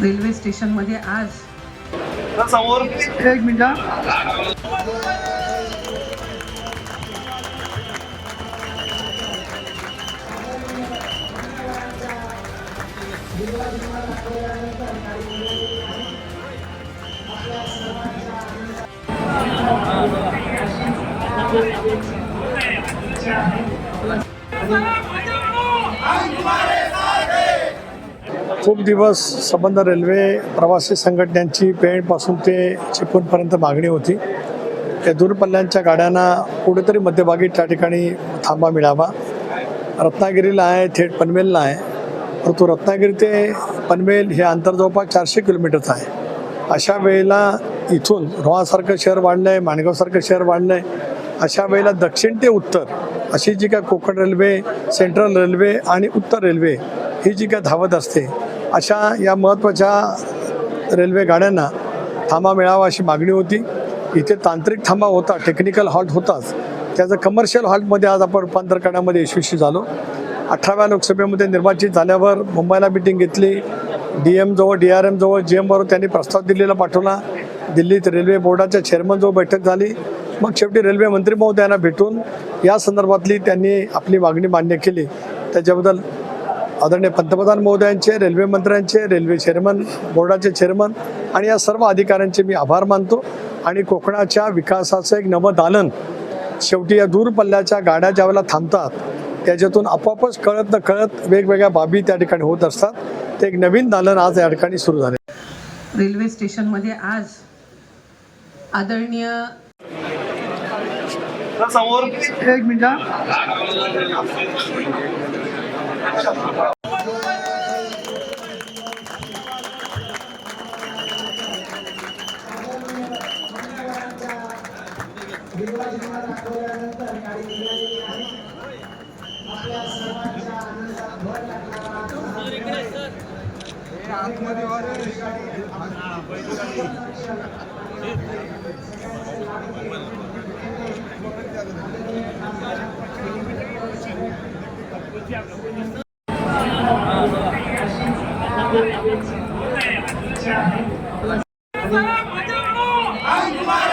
Railway स्टेशनमध्ये आज समोर. एक मिनिट खूप दिवस संबंध रेल्वे प्रवासी संघटनांची पेणपासून ते चिपळूणपर्यंत मागणी होती. त्या दूरपल्ल्यांच्या गाड्यांना कुठेतरी मध्यभागी त्या ठिकाणी थांबा मिळावा. रत्नागिरीला आहे थेट पनवेलला आहे. परंतु रत्नागिरी ते पनवेल हे अंतर जवळपास चारशे किलोमीटरचं आहे. अशा वेळेला इथून रोहासारखं शहर वाढलं आहे माणगावसारखं शहर वाढलं आहे अशा वेळेला दक्षिण ते उत्तर अशी जी काय कोकण रेल्वे सेंट्रल रेल्वे आणि उत्तर रेल्वे ही जी काय धावत असते अशा या महत्त्वाच्या रेल्वे गाड्यांना थांबा मिळावा अशी मागणी होती. इथे तांत्रिक थांबा होता टेक्निकल हॉल्ट होताच. त्याचं कमर्शियल हॉल्टमध्ये आज आपण रूपांतर करण्यामध्ये यशस्वी झालो. अठराव्या लोकसभेमध्ये निर्वाचित झाल्यावर मुंबईला मिटिंग घेतली. डी एमजवळ डी आर एमजवळ जी एमबरोबर त्यांनी प्रस्ताव दिल्लीला पाठवला. दिल्लीत रेल्वे बोर्डाच्या चेअरमनजवळ बैठक झाली. मग शेवटी रेल्वे मंत्री महोदयांना भेटून या संदर्भातली त्यांनी आपली मागणी मान्य केली. त्याच्याबद्दल आदरणीय पंतप्रधान महोदयांचे रेल्वे मंत्र्यांचे रेल्वे चेअरमन बोर्डाचे चेअरमन आणि या सर्व अधिकाऱ्यांचे मी आभार मानतो. आणि कोकणाच्या विकासाचं एक नवं दालन शेवटी या दूर पल्ल्याच्या गाड्या ज्यावेळेला थांबतात त्याच्यातून आपोआपच कळत न कळत वेगवेगळ्या बाबी त्या ठिकाणी होत असतात. ते एक नवीन दालन आज या ठिकाणी सुरू झाले रेल्वे स्टेशनमध्ये आज आदरणीय समोर. एक मिनिट Yeah. I'm